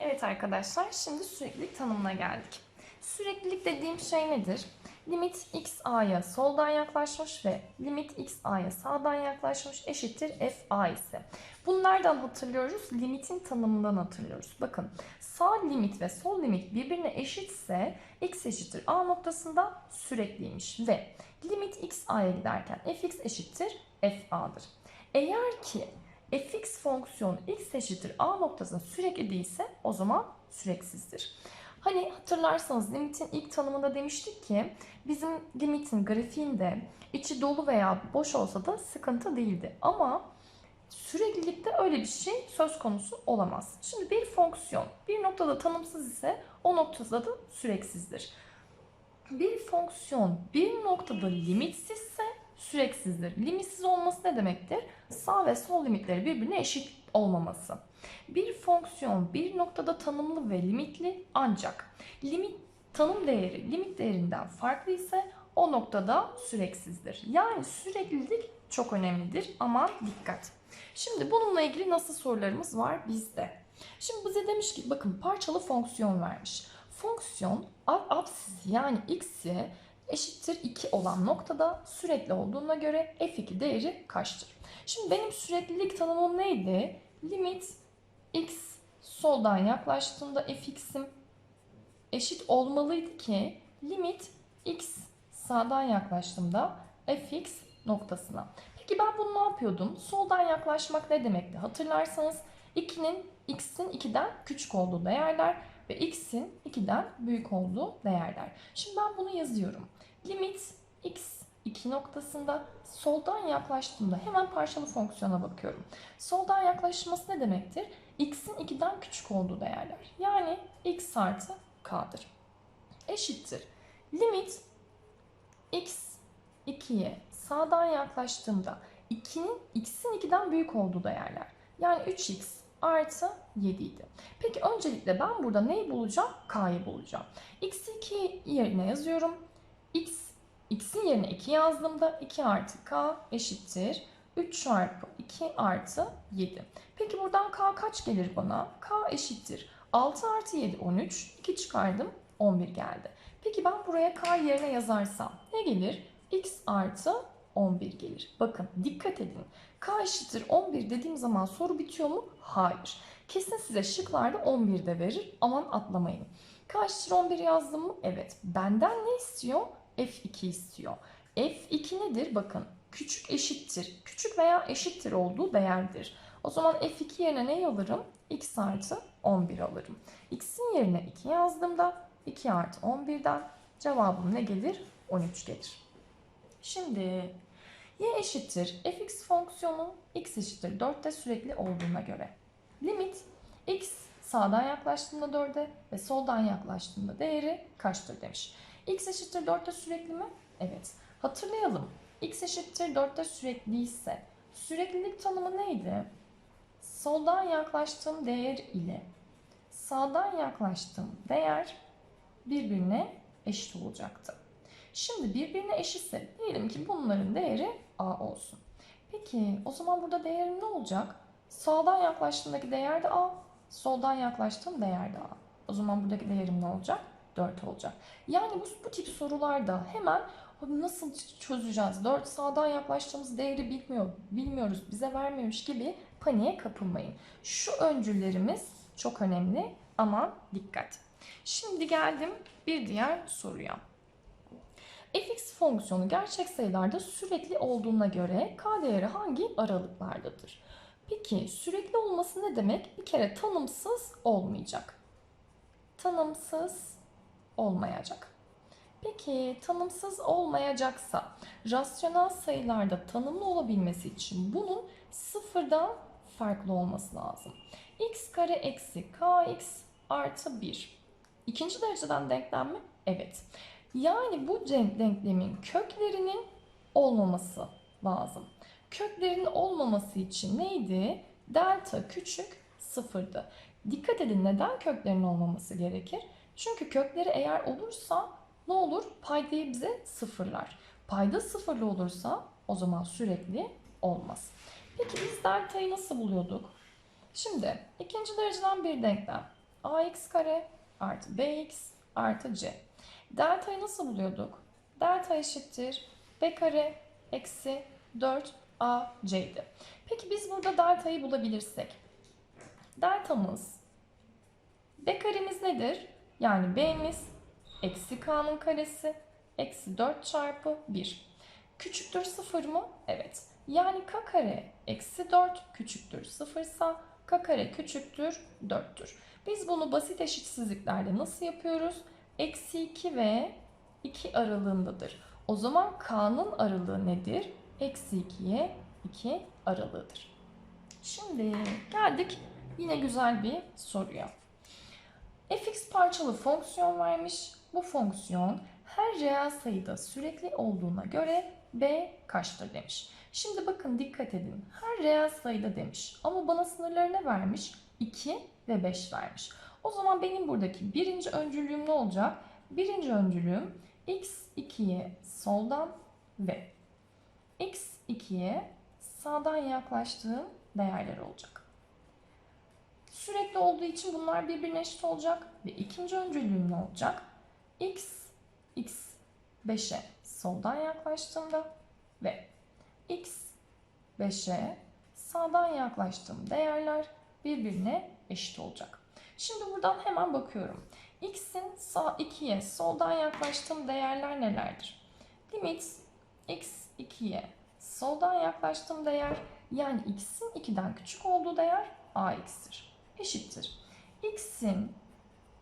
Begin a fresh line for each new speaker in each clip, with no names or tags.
Evet arkadaşlar şimdi süreklilik tanımına geldik. Süreklilik dediğim şey nedir? Limit x a'ya soldan yaklaşmış ve limit x a'ya sağdan yaklaşmış eşittir f a ise. Bunu nereden hatırlıyoruz? Limitin tanımından hatırlıyoruz. Bakın sağ limit ve sol limit birbirine eşitse x eşittir a noktasında sürekliymiş ve limit x a'ya giderken fx eşittir f a'dır. Eğer ki fx fonksiyonu x eşittir a noktasında sürekli değilse o zaman süreksizdir. Hani hatırlarsanız limitin ilk tanımında demiştik ki bizim limitin grafiğinde içi dolu veya boş olsa da sıkıntı değildi. Ama süreklilikte öyle bir şey söz konusu olamaz. Şimdi bir fonksiyon bir noktada tanımsız ise o noktada da süreksizdir. Bir fonksiyon bir noktada limitsizse süreksizdir. Limitsiz olması ne demektir? Sağ ve sol limitleri birbirine eşit olmaması. Bir fonksiyon bir noktada tanımlı ve limitli ancak limit tanım değeri limit değerinden farklı ise o noktada süreksizdir. Yani süreklilik çok önemlidir. Aman dikkat. Şimdi bununla ilgili nasıl sorularımız var bizde? Şimdi bize demiş ki bakın parçalı fonksiyon vermiş. Fonksiyon absis yani x'ye eşittir 2 olan noktada sürekli olduğuna göre f2 değeri kaçtır? Şimdi benim süreklilik tanımım neydi? Limit x soldan yaklaştığında fx'im eşit olmalıydı ki limit x sağdan yaklaştığımda fx noktasına. Peki ben bunu ne yapıyordum? Soldan yaklaşmak ne demekti? Hatırlarsanız 2'nin x'in 2'den küçük olduğu değerler ve x'in 2'den büyük olduğu değerler. Şimdi ben bunu yazıyorum. Limit x 2 noktasında soldan yaklaştığımda hemen parçalı fonksiyona bakıyorum. Soldan yaklaşması ne demektir? x'in 2'den küçük olduğu değerler. Yani x artı k'dır. Eşittir. Limit x 2'ye sağdan yaklaştığımda 2'nin x'in 2'den büyük olduğu değerler. Yani 3x artı 7 idi. Peki öncelikle ben burada neyi bulacağım? K'yı bulacağım. x'i 2 yerine yazıyorum. X x'in yerine 2 yazdığımda 2 artı k eşittir. 3 çarpı 2 artı 7. Peki buradan k kaç gelir bana? k eşittir. 6 artı 7 13. 2 çıkardım 11 geldi. Peki ben buraya k yerine yazarsam ne gelir? x artı 11 gelir. Bakın dikkat edin. K eşittir 11 dediğim zaman soru bitiyor mu? Hayır. Kesin size şıklarda 11 de verir. Aman atlamayın. K eşittir 11 yazdım mı? Evet. Benden ne istiyor? F2 istiyor. F2 nedir? Bakın küçük eşittir. Küçük veya eşittir olduğu değerdir. O zaman F2 yerine ne alırım? X artı 11 alırım. X'in yerine 2 yazdığımda 2 artı 11'den cevabım ne gelir? 13 gelir. Şimdi y eşittir fx fonksiyonu x eşittir 4'te sürekli olduğuna göre. Limit x sağdan yaklaştığında 4'e ve soldan yaklaştığında değeri kaçtır demiş. X eşittir 4'te sürekli mi? Evet. Hatırlayalım. x eşittir 4'te sürekli ise süreklilik tanımı neydi? Soldan yaklaştığım değer ile sağdan yaklaştığım değer birbirine eşit olacaktı. Şimdi birbirine eşitse diyelim ki bunların değeri a olsun. Peki o zaman burada değerim ne olacak? Sağdan yaklaştığımdaki değer de a, soldan yaklaştığım değer de a. O zaman buradaki değerim ne olacak? 4 olacak. Yani bu, bu tip sorularda hemen nasıl çözeceğiz? 4 sağdan yaklaştığımız değeri bilmiyor, bilmiyoruz, bize vermiyormuş gibi paniğe kapılmayın. Şu öncüllerimiz çok önemli. Aman dikkat. Şimdi geldim bir diğer soruya. fx fonksiyonu gerçek sayılarda sürekli olduğuna göre k değeri hangi aralıklardadır? Peki sürekli olması ne demek? Bir kere tanımsız olmayacak. Tanımsız olmayacak. Peki tanımsız olmayacaksa rasyonel sayılarda tanımlı olabilmesi için bunun sıfırdan farklı olması lazım. x kare eksi kx artı 1. İkinci dereceden denklem mi? Evet. Yani bu denklemin köklerinin olmaması lazım. Köklerin olmaması için neydi? Delta küçük sıfırdı. Dikkat edin neden köklerin olmaması gerekir? Çünkü kökleri eğer olursa ne olur? Paydayı bize sıfırlar. Payda sıfırlı olursa o zaman sürekli olmaz. Peki biz delta'yı nasıl buluyorduk? Şimdi ikinci dereceden bir denklem. ax kare artı bx artı c. Delta'yı nasıl buluyorduk? Delta eşittir b kare eksi 4ac'ydi. Peki biz burada delta'yı bulabilirsek. Deltamız b karemiz nedir? Yani b'miz eksi k'nın karesi eksi 4 çarpı 1. Küçüktür 0 mı? Evet. Yani k kare eksi 4 küçüktür 0 ise k kare küçüktür 4'tür. Biz bunu basit eşitsizliklerde nasıl yapıyoruz? Eksi 2 ve 2 aralığındadır. O zaman k'nın aralığı nedir? Eksi 2'ye 2 aralığıdır. Şimdi geldik yine güzel bir soruya. Fx parçalı fonksiyon vermiş. Bu fonksiyon her reel sayıda sürekli olduğuna göre b kaçtır demiş. Şimdi bakın dikkat edin. Her reel sayıda demiş. Ama bana sınırları ne vermiş? 2 ve 5 vermiş. O zaman benim buradaki birinci öncülüğüm ne olacak? Birinci öncülüğüm x2'ye soldan ve x2'ye sağdan yaklaştığım değerler olacak. Sürekli olduğu için bunlar birbirine eşit olacak. Ve ikinci öncülüğüm ne olacak? x, x 5'e soldan yaklaştığımda ve x 5'e sağdan yaklaştığım değerler birbirine eşit olacak. Şimdi buradan hemen bakıyorum. x'in sağ 2'ye soldan yaklaştığım değerler nelerdir? Limit x 2'ye soldan yaklaştığım değer yani x'in 2'den küçük olduğu değer ax'tir. Eşittir. x'in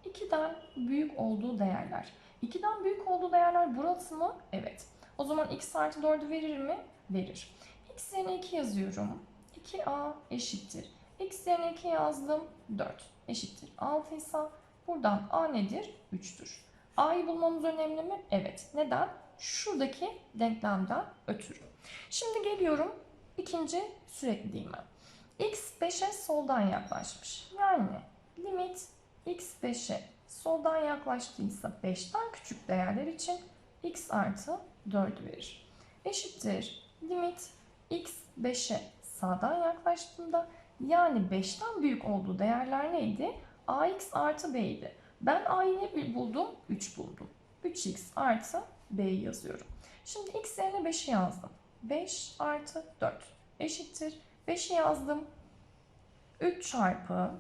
2'den büyük olduğu değerler. 2'den büyük olduğu değerler burası mı? Evet. O zaman x artı 4'ü verir mi? Verir. x yerine 2 yazıyorum. 2a eşittir. x yerine 2 yazdım. 4 eşittir. 6 ise buradan a nedir? 3'tür. a'yı bulmamız önemli mi? Evet. Neden? Şuradaki denklemden ötürü. Şimdi geliyorum ikinci sürekliliğime. X 5'e soldan yaklaşmış. Yani limit x 5'e soldan yaklaştıysa 5'ten küçük değerler için x artı 4 verir. Eşittir limit x 5'e sağdan yaklaştığında yani 5'ten büyük olduğu değerler neydi? ax artı b idi. Ben a'yı ne buldum? 3 buldum. 3x artı b'yi yazıyorum. Şimdi x yerine 5'i yazdım. 5 artı 4 eşittir. 5'i yazdım. 3 çarpı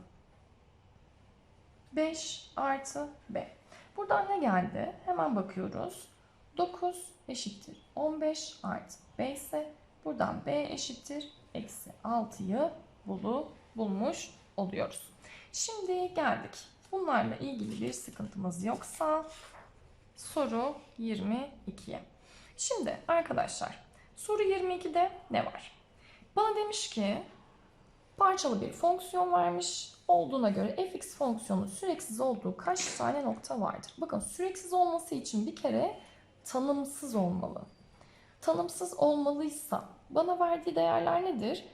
5 artı b. Buradan ne geldi? Hemen bakıyoruz. 9 eşittir 15 artı b ise buradan b eşittir eksi 6'yı bulu, bulmuş oluyoruz. Şimdi geldik. Bunlarla ilgili bir sıkıntımız yoksa soru 22'ye. Şimdi arkadaşlar soru 22'de ne var? Bana demiş ki parçalı bir fonksiyon vermiş. Olduğuna göre fx fonksiyonu süreksiz olduğu kaç tane nokta vardır? Bakın süreksiz olması için bir kere tanımsız olmalı. Tanımsız olmalıysa bana verdiği değerler nedir?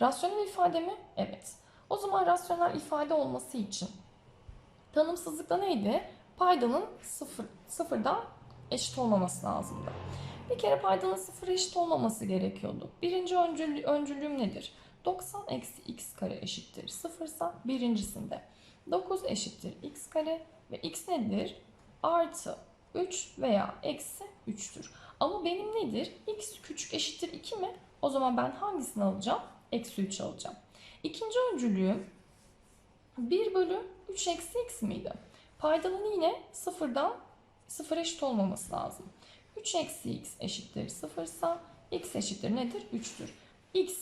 Rasyonel ifade mi? Evet. O zaman rasyonel ifade olması için tanımsızlıkta neydi? Paydanın sıfır, sıfırdan eşit olmaması lazımdı. Bir kere paydanın sıfır eşit olmaması gerekiyordu. Birinci öncül, öncülüğüm nedir? 90 eksi x kare eşittir 0 ise birincisinde 9 eşittir x kare ve x nedir? Artı 3 veya eksi 3'tür. Ama benim nedir? x küçük eşittir 2 mi? O zaman ben hangisini alacağım? Eksi 3 alacağım. İkinci öncülüğüm 1 bölü 3 eksi x miydi? Paydanın yine sıfırdan sıfır eşit olmaması lazım. 3 eksi x eşittir 0 ise x eşittir nedir? 3'tür. x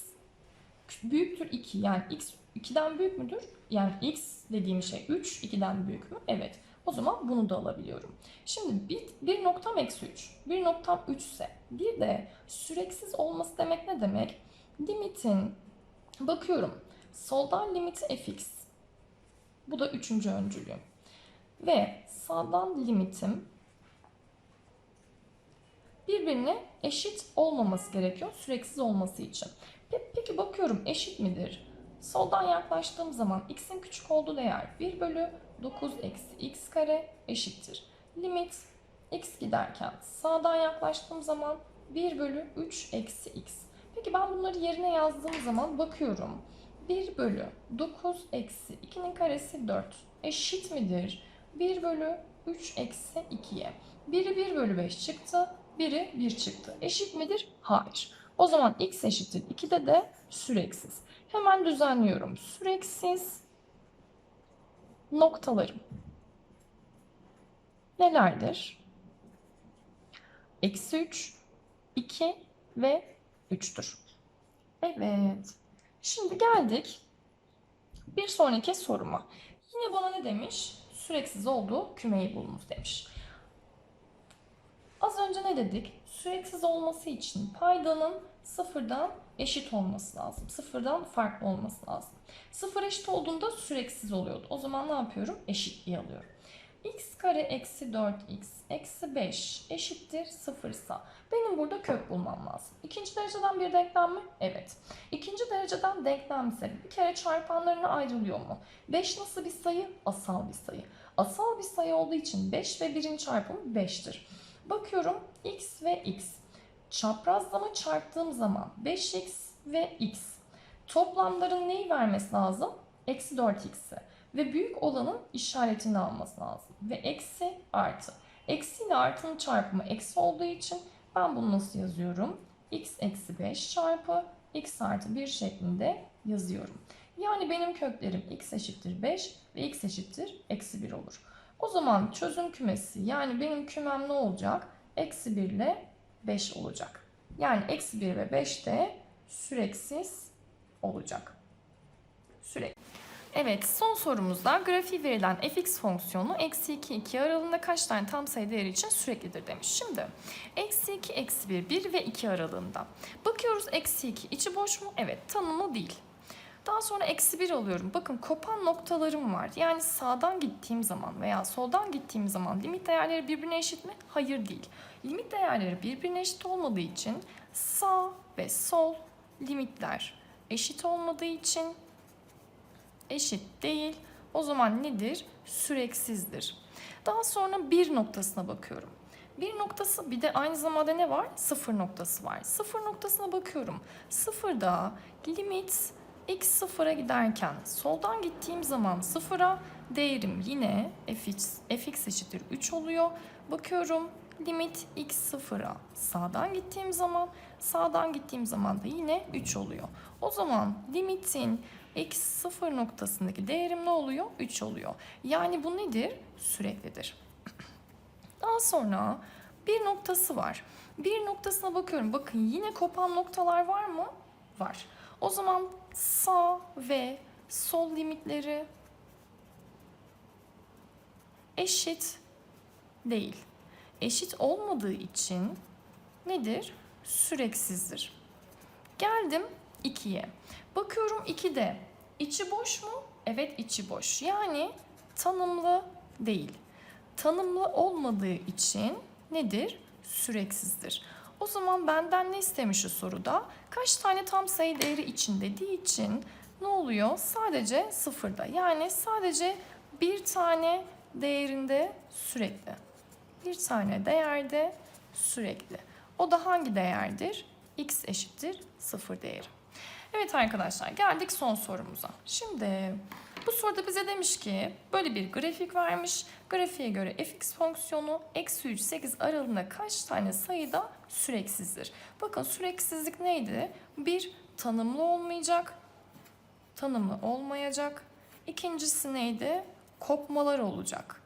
büyüktür 2 yani x 2'den büyük müdür? Yani x dediğim şey 3 2'den büyük mü? Evet. O zaman bunu da alabiliyorum. Şimdi bir, bir noktam eksi 3. Bir noktam 3 ise bir de süreksiz olması demek ne demek? Limitin bakıyorum soldan limiti fx. Bu da üçüncü öncülüğüm. Ve sağdan limitim birbirine eşit olmaması gerekiyor süreksiz olması için. Peki bakıyorum eşit midir? Soldan yaklaştığım zaman x'in küçük olduğu değer 1 bölü 9 eksi x kare eşittir. Limit x giderken sağdan yaklaştığım zaman 1 bölü 3 eksi x. Peki ben bunları yerine yazdığım zaman bakıyorum. 1 1 bölü 9 eksi 2'nin karesi 4 eşit midir? 1 bölü 3 eksi 2'ye. Biri 1 bölü 5 çıktı. Biri 1 çıktı. Eşit midir? Hayır. O zaman x eşittir 2'de de süreksiz. Hemen düzenliyorum. Süreksiz noktalarım nelerdir? Eksi 3, 2 ve 3'tür. Evet. Şimdi geldik bir sonraki soruma. Yine bana ne demiş? Süreksiz olduğu kümeyi bulunuz demiş. Az önce ne dedik? Süreksiz olması için paydanın sıfırdan eşit olması lazım. Sıfırdan farklı olması lazım. Sıfır eşit olduğunda süreksiz oluyordu. O zaman ne yapıyorum? Eşitliği alıyorum. x kare eksi 4x eksi 5 eşittir sıfırsa benim burada kök bulmam lazım. İkinci dereceden bir denklem mi? Evet. İkinci dereceden denklemse bir kere çarpanlarına ayrılıyor mu? 5 nasıl bir sayı? Asal bir sayı. Asal bir sayı olduğu için 5 ve 1'in çarpımı 5'tir. Bakıyorum x ve x. Çaprazlama çarptığım zaman 5x ve x. Toplamların neyi vermesi lazım? Eksi 4x'i. Ve büyük olanın işaretini alması lazım. Ve eksi artı. Eksi ile artının çarpımı eksi olduğu için ben bunu nasıl yazıyorum? x eksi 5 çarpı x artı 1 şeklinde yazıyorum. Yani benim köklerim x eşittir 5 ve x eşittir eksi 1 olur. O zaman çözüm kümesi yani benim kümem ne olacak? Eksi 1 ile 5 olacak. Yani eksi 1 ve 5 de süreksiz olacak. Sürekli. Evet son sorumuzda grafiği verilen fx fonksiyonu eksi 2 2 aralığında kaç tane tam sayı değeri için süreklidir demiş. Şimdi eksi 2 eksi 1 1 ve 2 aralığında. Bakıyoruz eksi 2 içi boş mu? Evet tanımlı değil. Daha sonra eksi 1 alıyorum. Bakın kopan noktalarım var. Yani sağdan gittiğim zaman veya soldan gittiğim zaman limit değerleri birbirine eşit mi? Hayır değil. Limit değerleri birbirine eşit olmadığı için sağ ve sol limitler eşit olmadığı için eşit değil. O zaman nedir? Süreksizdir. Daha sonra bir noktasına bakıyorum. Bir noktası bir de aynı zamanda ne var? Sıfır noktası var. Sıfır noktasına bakıyorum. Sıfırda limit x sıfıra giderken soldan gittiğim zaman sıfıra değerim yine fx, fx eşittir 3 oluyor. Bakıyorum limit x sıfıra sağdan gittiğim zaman sağdan gittiğim zaman da yine 3 oluyor. O zaman limitin x sıfır noktasındaki değerim ne oluyor? 3 oluyor. Yani bu nedir? Süreklidir. Daha sonra bir noktası var. Bir noktasına bakıyorum. Bakın yine kopan noktalar var mı? Var. O zaman sağ ve sol limitleri eşit değil. Eşit olmadığı için nedir? Süreksizdir. Geldim 2'ye. Bakıyorum 2'de içi boş mu? Evet içi boş. Yani tanımlı değil. Tanımlı olmadığı için nedir? Süreksizdir. O zaman benden ne istemiş şu soruda? Kaç tane tam sayı değeri için dediği için ne oluyor? Sadece sıfırda. Yani sadece bir tane değerinde sürekli. Bir tane değerde sürekli. O da hangi değerdir? x eşittir sıfır değeri. Evet arkadaşlar geldik son sorumuza. Şimdi bu soruda bize demiş ki böyle bir grafik vermiş. Grafiğe göre fx fonksiyonu eksi 3 8 aralığında kaç tane sayıda süreksizdir? Bakın süreksizlik neydi? Bir tanımlı olmayacak. Tanımlı olmayacak. İkincisi neydi? Kopmalar olacak.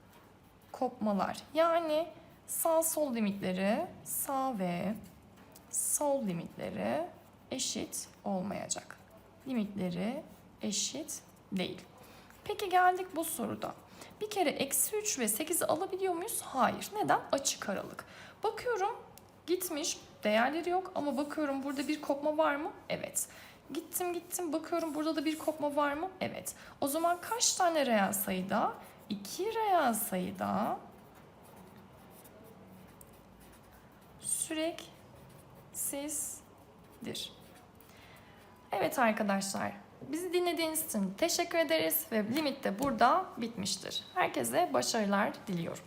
Kopmalar. Yani sağ sol limitleri sağ ve sol limitleri eşit olmayacak. Limitleri eşit değil. Peki geldik bu soruda. Bir kere eksi 3 ve 8'i alabiliyor muyuz? Hayır. Neden? Açık aralık. Bakıyorum gitmiş değerleri yok ama bakıyorum burada bir kopma var mı? Evet. Gittim gittim bakıyorum burada da bir kopma var mı? Evet. O zaman kaç tane reel sayıda? 2 reel sayıda süreksizdir. Evet arkadaşlar, bizi dinlediğiniz için teşekkür ederiz ve limit de burada bitmiştir. Herkese başarılar diliyorum.